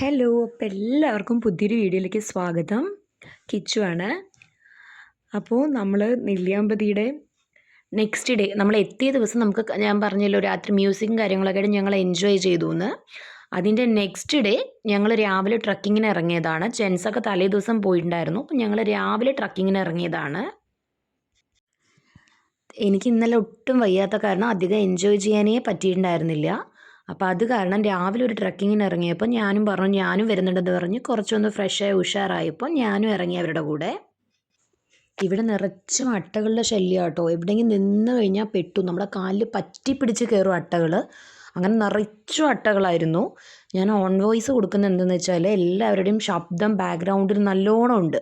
Hello അപ്പം എല്ലാവർക്കും പുതിയൊരു വീഡിയോയിലേക്ക് സ്വാഗതം. കിച്ചു ആണ്. അപ്പോൾ നമ്മൾ നെല്ലിയാമ്പതിയുടെ നെക്സ്റ്റ് ഡേ നമ്മൾ എത്തിയ ദിവസം നമുക്ക് ഞാൻ പറഞ്ഞല്ലോ രാത്രി മ്യൂസിക്കും കാര്യങ്ങളൊക്കെ ഞങ്ങൾ എൻജോയ് ചെയ്തു എന്ന് അതിന്റെ നെക്സ്റ്റ് ഡേ ഞങ്ങൾ രാവിലെ ട്രക്കിങ്ങിന് ഇറങ്ങിയതാണ്. ജെൻസൊക്കെ തലേ ദിവസം പോയിട്ടുണ്ടായിരുന്നു. അപ്പം ഞങ്ങൾ രാവിലെ ട്രക്കിങ്ങിന് ഇറങ്ങിയതാണ്. എനിക്ക് ഇന്നലെ ഒട്ടും വയ്യാത്ത കാരണം അധികം എൻജോയ് ചെയ്യാനേ പറ്റിയിട്ടുണ്ടായിരുന്നില്ല. അപ്പോൾ അത് കാരണം രാവിലെ ഒരു ട്രക്കിങ്ങിന് ഇറങ്ങിയപ്പോൾ ഞാനും പറഞ്ഞു ഞാനും വരുന്നുണ്ടെന്ന് പറഞ്ഞ് കുറച്ചൊന്ന് ഫ്രഷായി ഉഷാറായപ്പോൾ ഞാനും ഇറങ്ങി അവരുടെ കൂടെ. ഇവിടെ നിറച്ചും അട്ടകളുടെ ശല്യം കേട്ടോ എവിടെയെങ്കിലും നിന്ന് കഴിഞ്ഞാൽ പെട്ടു. നമ്മുടെ കാലിൽ പറ്റി പിടിച്ച് കയറും അട്ടകൾ അങ്ങനെ നിറച്ചും അട്ടകളായിരുന്നു. ഞാൻ ഓൺ വോയിസ് കൊടുക്കുന്നത് എന്തെന്ന് വെച്ചാൽ എല്ലാവരുടെയും ശബ്ദം ബാക്ക്ഗ്രൗണ്ടിൽ നല്ലോണം ഉണ്ട്.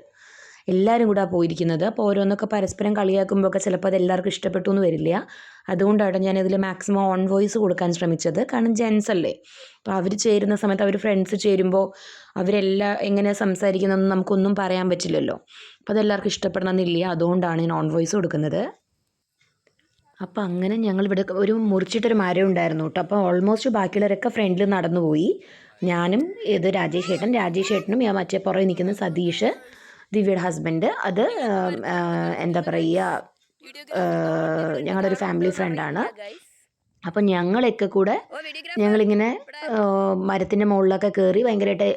എല്ലാവരും കൂടെ പോയിരിക്കുന്നത്. അപ്പോൾ ഓരോന്നൊക്കെ പരസ്പരം കളിയാക്കുമ്പോഴൊക്കെ ചിലപ്പോൾ അത് എല്ലാവർക്കും ഇഷ്ടപ്പെട്ടു എന്ന് വരില്ല. അതുകൊണ്ടാണ് ഞാൻ ഇതിൽ മാക്സിമം ഓൺ വോയിസ് കൊടുക്കാൻ ശ്രമിച്ചത്. കാരണം ജെൻസ് അല്ലേ? അപ്പോൾ അവർ ചേരുന്ന സമയത്ത് അവർ ഫ്രണ്ട്സ് ചേരുമ്പോൾ അവരെല്ലാം എങ്ങനെ സംസാരിക്കുന്നതെന്ന് നമുക്കൊന്നും പറയാൻ പറ്റില്ലല്ലോ. അപ്പോൾ അതെല്ലാവർക്കും ഇഷ്ടപ്പെടണമെന്നില്ല. അതുകൊണ്ടാണ് ഞാൻ ഓൺ വോയിസ് കൊടുക്കുന്നത്. അപ്പോൾ അങ്ങനെ ഞങ്ങൾ ഇവിടെ ഒരു മുറിച്ചിട്ടൊരു മരം ഉണ്ടായിരുന്നു കേട്ടോ. അപ്പോൾ ഓൾമോസ്റ്റ് ബാക്കിയുള്ളവരൊക്കെ ഫ്രണ്ടിൽ നടന്നുപോയി. ഞാനും ഇത് രാജേഷ് ഏട്ടൻ. രാജേഷ് ഏട്ടനും മറ്റേ പുറകെ നിൽക്കുന്ന സതീഷ്. ദിവ്യയുടെ ഹസ്ബൻഡ് അത് എന്താ പറയുക ഞങ്ങളുടെ ഒരു ഫാമിലി ഫ്രണ്ടാണ് അപ്പം ഞങ്ങളൊക്കെ കൂടെ ഞങ്ങളിങ്ങനെ മരത്തിന്റെ മുകളിലൊക്കെ കയറി ഭയങ്കരമായിട്ട്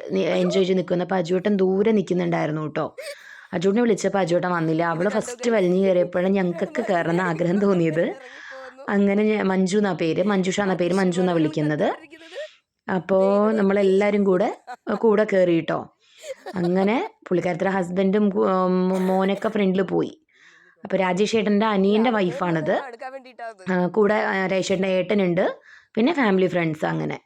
എൻജോയ് ചെയ്ത് നിൽക്കുന്നു അപ്പോൾ അജുവേട്ടൻ ദൂരെ നിൽക്കുന്നുണ്ടായിരുന്നു കേട്ടോ. അജുവിനെ വിളിച്ചപ്പോൾ അജുവേട്ടൻ വന്നില്ല. അവൾ ഫസ്റ്റ് വലിഞ്ഞു കയറിയപ്പോഴാണ് ഞങ്ങൾക്കൊക്കെ കയറണം എന്ന് ആഗ്രഹം തോന്നിയത്. അങ്ങനെ മഞ്ജു എന്നാ പേര്. മഞ്ജുഷ എന്ന പേര്. മഞ്ജു എന്നാണ് വിളിക്കുന്നത്. അപ്പോൾ നമ്മളെല്ലാവരും കൂടെ കൂടെ കയറി കേട്ടോ. അങ്ങനെ പുള്ളിക്കാരത്തിന്റെ ഹസ്ബൻഡും മോനൊക്കെ ഫ്രണ്ടിൽ പോയി. അപ്പോൾ രാജേഷ് ഏട്ടന്റെ അനിയന്റെ വൈഫാണിത് കൂടെ രാജേഷേട്ടന്റെ ഏട്ടനുണ്ട്. പിന്നെ ഫാമിലി ഫ്രണ്ട്സ് അങ്ങനെ.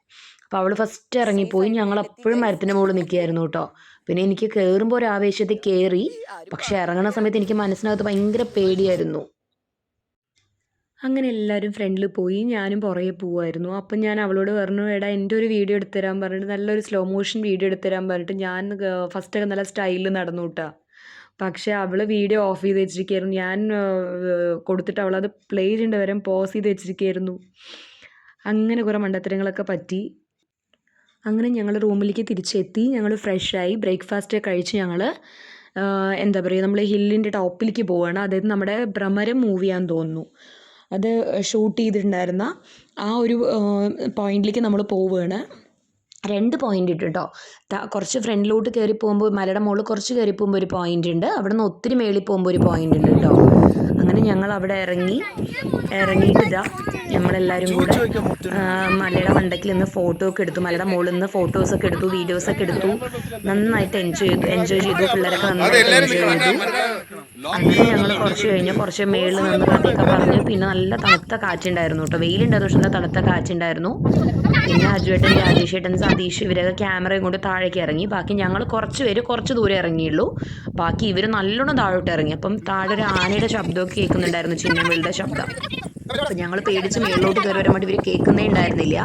അപ്പോൾ അവൾ ഫസ്റ്റ് ഇറങ്ങിപ്പോയി. ഞങ്ങൾ എപ്പോഴും മരത്തിന്റെ മുകളിൽ നിൽക്കുകയായിരുന്നു കേട്ടോ. പിന്നെ എനിക്ക് കയറുമ്പോൾ ഒരു ആവേശത്തിൽ കയറി പക്ഷെ ഇറങ്ങുന്ന സമയത്ത് എനിക്ക് മനസ്സിനകത്ത് ഭയങ്കര പേടിയായിരുന്നു. അങ്ങനെ എല്ലാവരും ഫ്രണ്ടിൽ പോയി. ഞാനും പുറകെ പോവായിരുന്നു. അപ്പം ഞാൻ അവളോട് പറഞ്ഞു എടാ എന്റെ ഒരു വീഡിയോ എടുത്തു തരാൻ പറഞ്ഞിട്ട് നല്ലൊരു സ്ലോ മോഷൻ വീഡിയോ എടുത്തു തരാൻ പറഞ്ഞിട്ട് ഞാൻ ഫസ്റ്റൊക്കെ നല്ല സ്റ്റൈലിൽ നടന്നു കൂട്ടാ പക്ഷേ അവൾ വീഡിയോ ഓഫ് ചെയ്ത് വെച്ചിരിക്കുകയായിരുന്നു. ഞാൻ കൊടുത്തിട്ട് അവളത് പ്ലേ ചെയ്യേണ്ട വരെ പോസ് ചെയ്ത് വെച്ചിരിക്കുകയായിരുന്നു. അങ്ങനെ കുറേ മണ്ടത്തരങ്ങളൊക്കെ പറ്റി. അങ്ങനെ ഞങ്ങൾ റൂമിലേക്ക് തിരിച്ചെത്തി. ഞങ്ങൾ ഫ്രഷായി ബ്രേക്ക്ഫാസ്റ്റ് കഴിച്ച് ഞങ്ങൾ എന്താ പറയുക നമ്മൾ ഹില്ലിന്റെ ടോപ്പിലേക്ക് പോവുകയാണ് അതായത് നമ്മുടെ ഭ്രമരം മൂവിയാന്ന് തോന്നുന്നു. അത് ഷൂട്ട് ചെയ്തിട്ടുണ്ടായിരുന്ന ആ ഒരു പോയിന്റിലേക്ക് നമ്മൾ പോവുകയാണ് രണ്ട് പോയിന്റ് ഉണ്ട് കേട്ടോ കുറച്ച് ഫ്രണ്ടിലോട്ട് കയറി പോകുമ്പോൾ മലയുടെ മുകളിൽ കുറച്ച് കയറി പോകുമ്പോൾ ഒരു പോയിന്റ് ഉണ്ട്. അവിടെ നിന്ന് ഒത്തിരി മേളിൽ പോകുമ്പോൾ ഒരു പോയിന്റ് ഉണ്ട് കേട്ടോ അങ്ങനെ ഞങ്ങൾ അവിടെ ഇറങ്ങി ഇറങ്ങിയിട്ട് ഇതാ നമ്മളെല്ലാവരും കൂടെ മലയുടെ മണ്ടക്കിൽ നിന്ന് ഫോട്ടോ ഒക്കെ എടുത്തു മലയുടെ മുകളിൽ നിന്ന് ഫോട്ടോസ് ഒക്കെ എടുത്തു വീഡിയോസ് ഒക്കെ എടുത്തു. നന്നായിട്ട് എൻജോയ് ചെയ്തു എൻജോയ് ചെയ്തു പിള്ളേരൊക്കെ നന്നായിട്ട് എൻജോയ് ചെയ്തു. അങ്ങനെ ഞങ്ങൾ കുറച്ച് കഴിഞ്ഞ് കുറച്ച് മേളിൽ നിന്ന് കഥയൊക്കെ പറഞ്ഞു. പിന്നെ നല്ല തണുത്ത കാറ്റുണ്ടായിരുന്നു കേട്ടോ. വെയിലുണ്ടായിരുന്നു പക്ഷെ നല്ല തണുത്ത കാറ്റുണ്ടായിരുന്നു. പിന്നെ അജുവേട്ടൻ രാജേഷേട്ടൻ സതീഷ് ഇവരൊക്കെ ക്യാമറയും കൊണ്ട് താഴേക്ക് ഇറങ്ങി. ബാക്കി ഞങ്ങൾ കുറച്ച് പേര് കുറച്ച് ദൂരെ ഇറങ്ങിയുള്ളൂ. ബാക്കി ഇവർ നല്ലോണം താഴോട്ട് ഇറങ്ങി. അപ്പം താഴെ ഒരു ആനയുടെ ശബ്ദമൊക്കെ കേൾക്കുന്നുണ്ടായിരുന്നു ചിഹ്നങ്ങളുടെ ശബ്ദം. അപ്പം ഞങ്ങൾ പേടിച്ച് മേളിലോട്ട് കയറി വരാൻ വേണ്ടി ഇവർ കേൾക്കുന്നേ ഉണ്ടായിരുന്നില്ല.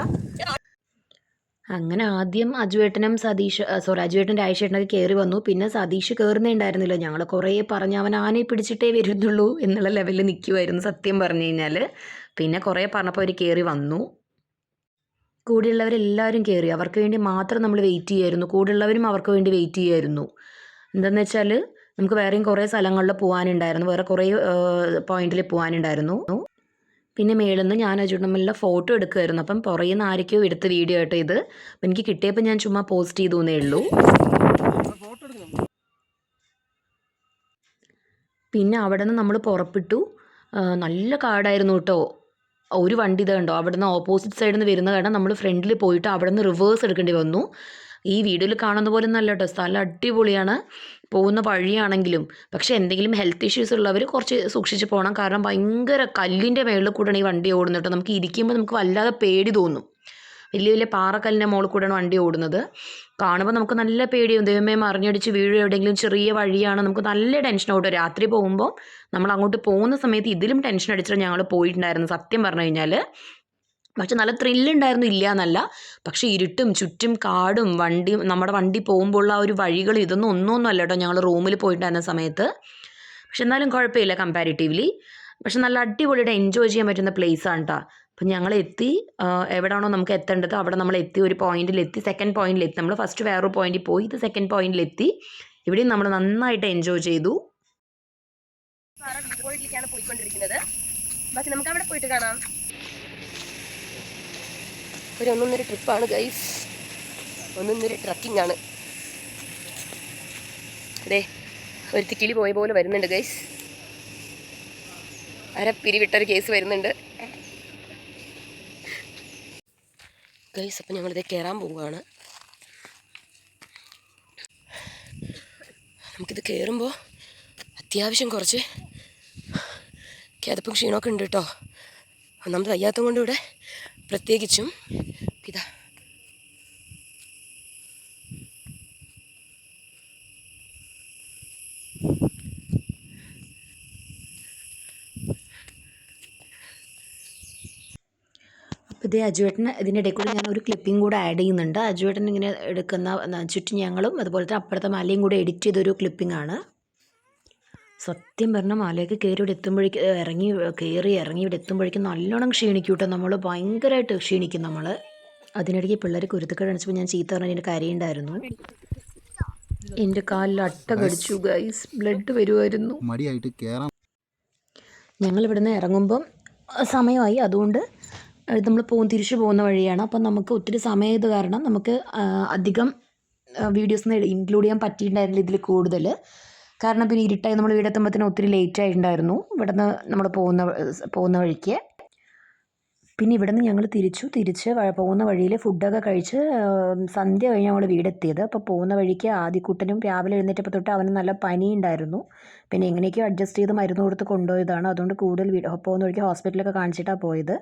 അങ്ങനെ ആദ്യം അജുവേട്ടനും സതീഷ് സോറി അജുവേട്ടൻ ആയിഷേട്ടനൊക്കെ കയറി വന്നു. പിന്നെ സതീഷ് കയറുന്നേ ഉണ്ടായിരുന്നില്ല. ഞങ്ങൾ കുറേ പറഞ്ഞ് അവൻ ആനെ പിടിച്ചിട്ടേ വരുന്നുള്ളൂ എന്നുള്ള ലെവലിൽ നിൽക്കുമായിരുന്നു സത്യം പറഞ്ഞു കഴിഞ്ഞാൽ പിന്നെ കുറേ പറഞ്ഞപ്പോൾ അവർ കയറി വന്നു. കൂടെയുള്ളവരെല്ലാവരും കയറി അവർക്ക് വേണ്ടി മാത്രം നമ്മൾ വെയിറ്റ് ചെയ്യുമായിരുന്നു. കൂടെയുള്ളവരും അവർക്ക് വേണ്ടി വെയിറ്റ് ചെയ്യുമായിരുന്നു. എന്താണെന്ന് വെച്ചാൽ നമുക്ക് വേറെയും കുറേ സ്ഥലങ്ങളിൽ പോകാനുണ്ടായിരുന്നു. വേറെ കുറേ പോയിന്റിൽ പോകാനുണ്ടായിരുന്നു. പിന്നെ മേളിൽ ഞാൻ അജുണ്ടമ്മലിന്റെ ഫോട്ടോ എടുക്കുമായിരുന്നു അപ്പം പുറകിൽ നിന്ന് ആരൊക്കെയോ എടുത്ത വീഡിയോ ആയിട്ടോ ഇത്. അപ്പം എനിക്ക് കിട്ടിയപ്പോൾ ഞാൻ ചുമ്മാ പോസ്റ്റ് ചെയ്തു എന്നേ ഉള്ളൂ. പിന്നെ അവിടെ നിന്ന് നമ്മൾ പുറപ്പെട്ടു നല്ല കാടായിരുന്നു കേട്ടോ. ഒരു വണ്ടി ഇതുണ്ടോ അവിടെ നിന്ന് ഓപ്പോസിറ്റ് സൈഡിൽ നിന്ന് വരുന്ന കാരണം നമ്മൾ ഫ്രണ്ടിൽ പോയിട്ട് അവിടെ നിന്ന് റിവേഴ്സ് എടുക്കേണ്ടി വന്നു. ഈ വീഡിയോയിൽ കാണുന്ന പോലെ നല്ല കേട്ടോ. സ്ഥലം അടിപൊളിയാണ്. പോകുന്ന വഴിയാണെങ്കിലും പക്ഷേ എന്തെങ്കിലും ഹെൽത്ത് ഇഷ്യൂസ് ഉള്ളവർ കുറച്ച് സൂക്ഷിച്ച് പോകണം കാരണം ഭയങ്കര കല്ലിന്റെ മേളിൽ കൂടെയാണ് ഈ വണ്ടി ഓടുന്നത് കേട്ടോ. നമുക്ക് ഇരിക്കുമ്പോൾ നമുക്ക് വല്ലാതെ പേടി തോന്നും. വലിയ വലിയ പാറക്കല്ലിന്റെ മുകളിൽ കൂടെയാണ് വണ്ടി ഓടുന്നത്. കാണുമ്പോൾ നമുക്ക് നല്ല പേടിയും ദൈവമേ മറിഞ്ഞടിച്ച് വീഴും എവിടെയെങ്കിലും ചെറിയ വഴിയാണ്. നമുക്ക് നല്ല ടെൻഷൻ ആവട്ടോ രാത്രി പോകുമ്പോൾ നമ്മൾ അങ്ങോട്ട് പോകുന്ന സമയത്ത് ഇതിലും ടെൻഷൻ അടിച്ചിട്ട് ഞങ്ങൾ പോയിട്ടുണ്ടായിരുന്നു. സത്യം പറഞ്ഞു കഴിഞ്ഞാൽ പക്ഷെ നല്ല ത്രില്ലുണ്ടായിരുന്നു ഇല്ല എന്നല്ല പക്ഷേ ഇരുട്ടും ചുറ്റും കാടും വണ്ടി നമ്മുടെ വണ്ടി പോകുമ്പോഴുള്ള ആ ഒരു വഴികൾ ഇതൊന്നും ഒന്നൊന്നും അല്ല കേട്ടോ ഞങ്ങൾ റൂമിൽ പോയിട്ടുണ്ടായിരുന്ന സമയത്ത്. പക്ഷെ എന്നാലും കുഴപ്പമില്ല കമ്പാരിറ്റീവ്ലി പക്ഷെ നല്ല അടിപൊളിയായിട്ട് എൻജോയ് ചെയ്യാൻ പറ്റുന്ന പ്ലേസ് ആണ് കേട്ടോ അപ്പം ഞങ്ങൾ എത്തി എവിടെയാണോ നമുക്ക് എത്തേണ്ടത് അവിടെ നമ്മൾ എത്തി ഒരു പോയിന്റിൽ എത്തി സെക്കൻഡ് പോയിന്റിൽ എത്തി. നമ്മൾ ഫസ്റ്റ് വേറൊരു പോയിന്റിൽ പോയി ഇത് സെക്കൻഡ് പോയിന്റിൽ എത്തി. ഇവിടെയും നമ്മൾ നന്നായിട്ട് എൻജോയ് ചെയ്തു. പോയിക്കൊണ്ടിരിക്കുന്നത്. ബാക്കി നമുക്ക് അവിടെ പോയിട്ട് കാണാം. ഒരു ഒന്നൊന്നര ട്രിപ്പാണ് ഗൈസ് ഒന്നൊന്നര ട്രക്കിംഗ് ആണ്. അതെ ഒരു തിക്കിലി പോയ പോലെ വരുന്നുണ്ട് ഗൈസ് അര പിരിവിട്ടൊരു കേസ് വരുന്നുണ്ട്. ഗൈസ് അപ്പം ഞങ്ങളിത് കയറാൻ പോവുകയാണ്. നമുക്കിത് കയറുമ്പോൾ അത്യാവശ്യം കുറച്ച് കിതപ്പും ക്ഷീണമൊക്കെ ഉണ്ട് കേട്ടോ. ഒന്നാമത് വയ്യാത്തത് പ്രത്യേകിച്ചും ഇതാ അപ്പോൾ ഇതേ അജുവേട്ടന് ഇതിന്റെ ഇടയിൽ കൂടി ഞാൻ ഒരു ക്ലിപ്പിംഗ് കൂടെ ആഡ് ചെയ്യുന്നുണ്ട്. അജുവേട്ടൻ ഇങ്ങനെ എടുക്കുന്ന ചുറ്റി ഞങ്ങളും അതുപോലെ തന്നെ അപ്പുറത്തെ മലയും കൂടെ എഡിറ്റ് ചെയ്തൊരു ക്ലിപ്പിംഗ് ആണ്. സത്യം പറഞ്ഞ മലയൊക്കെ കയറി ഇവിടെ എത്തുമ്പോഴേക്ക് ഇറങ്ങി കയറി ഇറങ്ങി ഇവിടെ എത്തുമ്പോഴേക്കും നല്ലോണം ക്ഷീണിക്കും കേട്ടോ നമ്മൾ ഭയങ്കരമായിട്ട് ക്ഷീണിക്കും നമ്മൾ അതിനിടയ്ക്ക് പിള്ളേർ കുരുത്തക്കേട് അണിച്ചപ്പോൾ ഞാൻ ചീത്ത പറഞ്ഞ എന്റെ കരയുണ്ടായിരുന്നു എന്റെ കാലിൽ അട്ട കടിച്ചു ഗൈസ് ബ്ലഡ് വരുമായിരുന്നു മടിയായിട്ട് ഞങ്ങൾ ഇവിടുന്ന് ഇറങ്ങുമ്പം സമയമായി. അതുകൊണ്ട് നമ്മൾ പോകും തിരിച്ചു പോകുന്ന വഴിയാണ്. അപ്പം നമുക്ക് ഒത്തിരി സമയമായത് കാരണം നമുക്ക് അധികം വീഡിയോസ് ഇൻക്ലൂഡ് ചെയ്യാൻ പറ്റിയിട്ടുണ്ടായിരുന്നില്ല ഇതിൽ കൂടുതൽ കാരണം പിന്നെ ഇരുട്ടായി നമ്മൾ വീടെത്തുമ്പോഴത്തേനും ഒത്തിരി ലേറ്റ് ആയിട്ടുണ്ടായിരുന്നു. ഇവിടുന്ന് നമ്മൾ പോകുന്ന പോകുന്ന വഴിക്ക്. പിന്നെ ഇവിടുന്ന് ഞങ്ങൾ തിരിച്ചു തിരിച്ച് പോകുന്ന വഴിയിൽ ഫുഡൊക്കെ കഴിച്ച് സന്ധ്യ കഴിഞ്ഞ് ഞങ്ങൾ വീടെത്തിയത്. അപ്പോൾ പോകുന്ന വഴിക്ക് ആദ്യക്കുട്ടനും രാവിലെ എഴുന്നേറ്റപ്പോൾ തൊട്ട് അവന് നല്ല പനി ഉണ്ടായിരുന്നു പിന്നെ എങ്ങനെയൊക്കെയോ അഡ്ജസ്റ്റ് ചെയ്ത് മരുന്ന് കൊടുത്ത് കൊണ്ടുപോയതാണ്. അതുകൊണ്ട് കൂടുതൽ പോകുന്ന വഴിക്ക് ഹോസ്പിറ്റലൊക്കെ കാണിച്ചിട്ടാണ് പോയത്.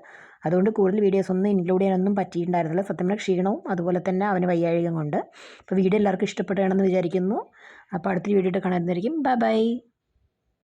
അതുകൊണ്ട് കൂടുതൽ വീഡിയോസ് ഒന്നും ഇൻക്ലൂഡ് ചെയ്യാനൊന്നും പറ്റിയിട്ടുണ്ടായിരുന്നില്ല. സത്യം പറഞ്ഞാൽ ക്ഷീണവും അതുപോലെ തന്നെ അവന് വയ്യാഴികം കൊണ്ട്. അപ്പോൾ വീഡിയോ എല്ലാവർക്കും ഇഷ്ടപ്പെടുകയാണെന്ന് വിചാരിക്കുന്നു. അപ്പോൾ അടുത്ത വീഡിയോ കാണാനായിരിക്കും ബൈ ബൈ.